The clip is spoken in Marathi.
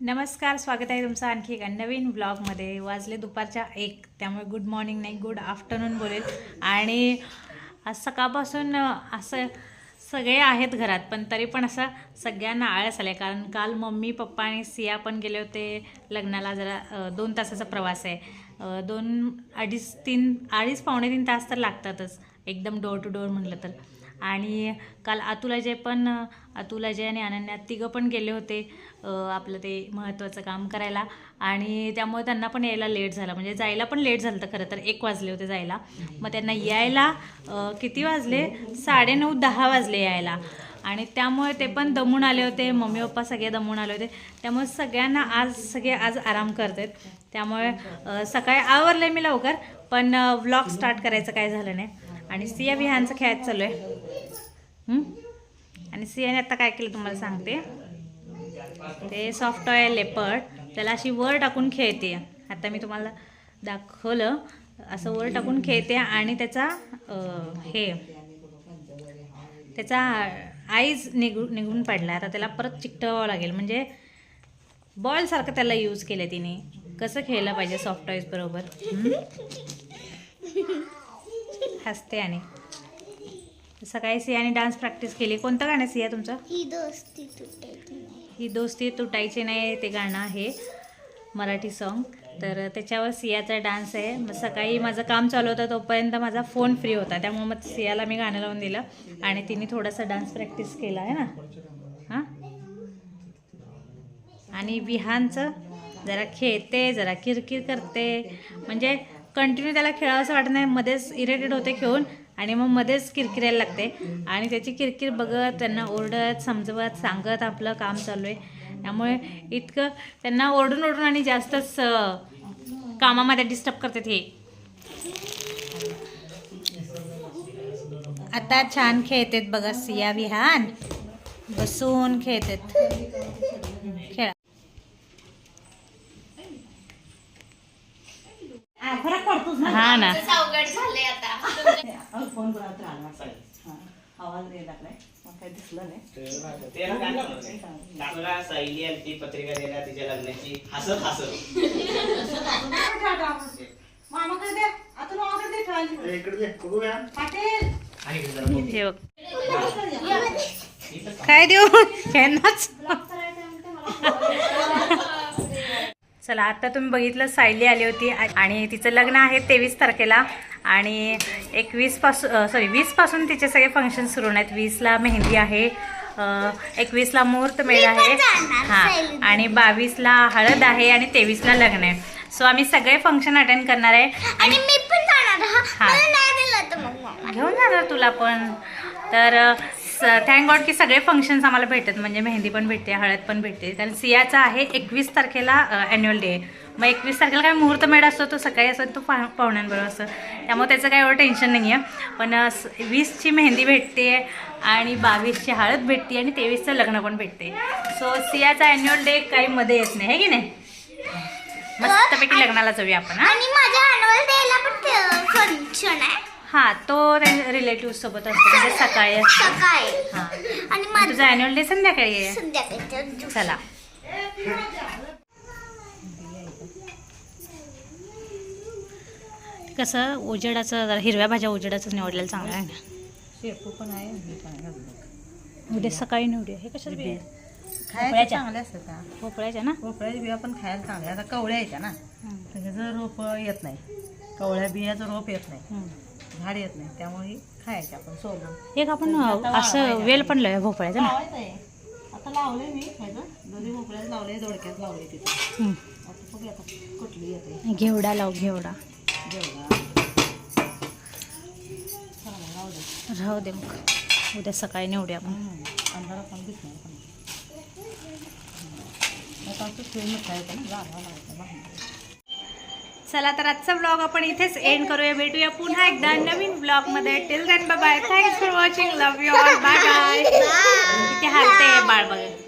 नमस्कार स्वागत आहे तुमचं आणखी एका नवीन ब्लॉगमध्ये वाजले दुपारच्या एक त्यामुळे गुड मॉर्निंग नाही गुड आफ्टरनून बोलेल. आणि आज सकाळपासून असं सगळे आहेत घरात पण तरी पण असं सगळ्यांना आळस आले कारण काल मम्मी पप्पा आणि सिया पण गेले होते लग्नाला जरा दोन तासाचा प्रवास आहे. दोन अडीच तीन अडीच पावणे तीन तास तर लागतातच. एकदम डोअर टू डोअर म्हटलं तर. आणि काल अतुल जे पण अतुल जे आणि अनन्या तिघं पण गेले होते आपलं ते महत्त्वाचं काम करायला. आणि त्यामुळे त्यांना पण यायला लेट झाला. म्हणजे जायला पण लेट झालं होतं खरं तर. एक वाजले होते जायला. मग त्यांना यायला किती वाजले? साडेनऊ दहा वाजले यायला. आणि त्यामुळे ते पण दमून आले होते. मम्मी पप्पा सगळे दमून आले होते. त्यामुळे सगळ्यांना आज सगळे आज आराम करत आहेत त्यामुळे सकाळी आवरले मी लवकर पण व्लॉग स्टार्ट करायचं काय झालं नाही. आणि सिया विहानचं खेळायचं चालू आहे. आणि सियाने आता काय केलं तुम्हाला सांगते? ते सॉफ्ट टॉय लेपर्ड त्याला अशी वर टाकून खेळते. आता मी तुम्हाला दाखवलं. असं वर टाकून खेळते आणि त्याचा हे त्याचा आईज निघू निघून पडला. आता त्याला परत चिकटवावं लागेल. म्हणजे बॉलसारखं त्याला यूज केलं तिने. कसं खेळलं पाहिजे सॉफ्ट टॉईज बरोबर? हसते आणि. सकाळी सियाने डान्स प्रॅक्टिस केली. कोणतं गाणं सिया तुमचं? ही दोस्ती तुटायची नाही. ही दोस्ती तुटायची नाही ते गाणं आहे मराठी सॉन्ग तर त्याच्यावर सियाचा डान्स आहे. मग सकाळी माझं काम चालू होतं तोपर्यंत माझा फोन फ्री होता. त्यामुळे मग सियाला मी गाणं लावून दिलं आणि तिने थोडासा डान्स प्रॅक्टिस केला आहे ना? हां? आणि विहानचं जरा खेळते जरा किरकिर करते. म्हणजे कंटिन्यू त्याला खेळावंसं वाटत नाही. मध्येच इरिटेट होते खेळून. आणि मग मध्येच किरकिरायला लागते. आणि त्याची किरकिर बघत त्यांना ओरडत समजवत सांगत आपलं काम चालू आहे. त्यामुळे इतकं त्यांना ओरडून ओरडून आणि जास्तच कामामध्ये डिस्टर्ब करतात हे. आता छान खेळतात बघा सिया विहान. बसून खेळतात. खेळा. हा ना. फोन राहणार हां. आवाज द्यायला लागलाय मग काही दिसलं नाही. काय म्हणते? काकूला सायली आली ती पत्रिका द्यायला तिच्या लग्नाची. हसत हसत. मामाकडे द्या आता मामाकडे दे ठेवायला. इकडे दे बघूया पाटील आणि इकडे जरा बघ. हे बघ. काय देऊ? यांनाच. चला आता तुम्ही बघितलं सायली आली होती आ- आणि तिचं लग्न आहे तेवीस तारखेला. आणि एकवीसपासून सॉरी वीसपासून तिचे सगळे फंक्शन सुरू आहेत. वीसला मेहंदी आहे एकवीसला मुहूर्त मेळ आहे. हां आणि बावीसला हळद आहे आणि तेवीसला लग्न आहे. सो आम्ही सगळे फंक्शन अटेंड करणार आहे. आणि मी पण जाणार हा. घेऊन जाणार तुला पण. तर थँक गॉड की सगळे फंक्शन्स आम्हाला भेटतात म्हणजे मेहंदी पण भेटते हळद पण भेटते. कारण सियाचा आहे एकवीस तारखेला ॲन्युअल डे मग एकवीस तारखेला काय मुहूर्त मेळ असतो तो सकाळी असतो तो पा पाहुण्यांबरोबर असतो. त्यामुळे त्याचं काय एवढं टेन्शन नाही आहे पण वीसची मेहंदी भेटते आणि बावीसची हळद भेटते आणि तेवीसचं लग्न पण भेटते. सो सियाचा ॲन्युअल डे काही मध्ये येत नाही आहे की नाही? मस्तपैकी लग्नाला जाऊया आपण आणि माझ्या ॲन्युअल डेला पण फंक्शन आहे. हां तो त्यांच्या रिलेटिव्ह सोबत असतो म्हणजे सकाळी असतो. सकाळी. हां. आणि माझं तुझा अॅन्युअल डे संध्याकाळी आहे. चला. कसं उजेडाचं जरा हिरव्या भाज्या उजेडाचं निवडलेलं चांगलं आहे ना? शेपू पण आहे हे पण आहे. बघ. उद्या सकाळी निवडूया. हे कशाच बी खायला भोपळ्याच्या? चांगले असतात का? भोपळ्याच्या ना? भोपळ्याच्या बिया पण खायला चांगल्या. आता कवळ्या येत्या ना त्याचं रोप येत नाही. कवळ्या बियाचं रोप येत नाही. हम्म. झाड येत नाही त्यामुळे ही खायचे आपण सोलून एक आपण असं वेल पण लावूया भोपळ्याचं ना? लावायचं आहे. आता लावले मी ह्याचं दोन्ही भोपळ्यात लावले दोडक्यात लावले तिथे. आता बघूया आता कुठली येते. घेवडा लाव घेवडा. जेवढा चांगला लावू दे. राहू दे मग. उद्या सकाळी निवडूया आपण. हम्म. अंधारात पण दिसणार पण. आता खायचं ना जागा लावायचं बाहेर चला तर आजचा ब्लॉग आपण इथेच एंड करूया. भेटूया पुन्हा एकदा नवीन ब्लॉगमध्ये. Till then bye thanks for watching love you all bye bye इथे हलते बाळ बघा.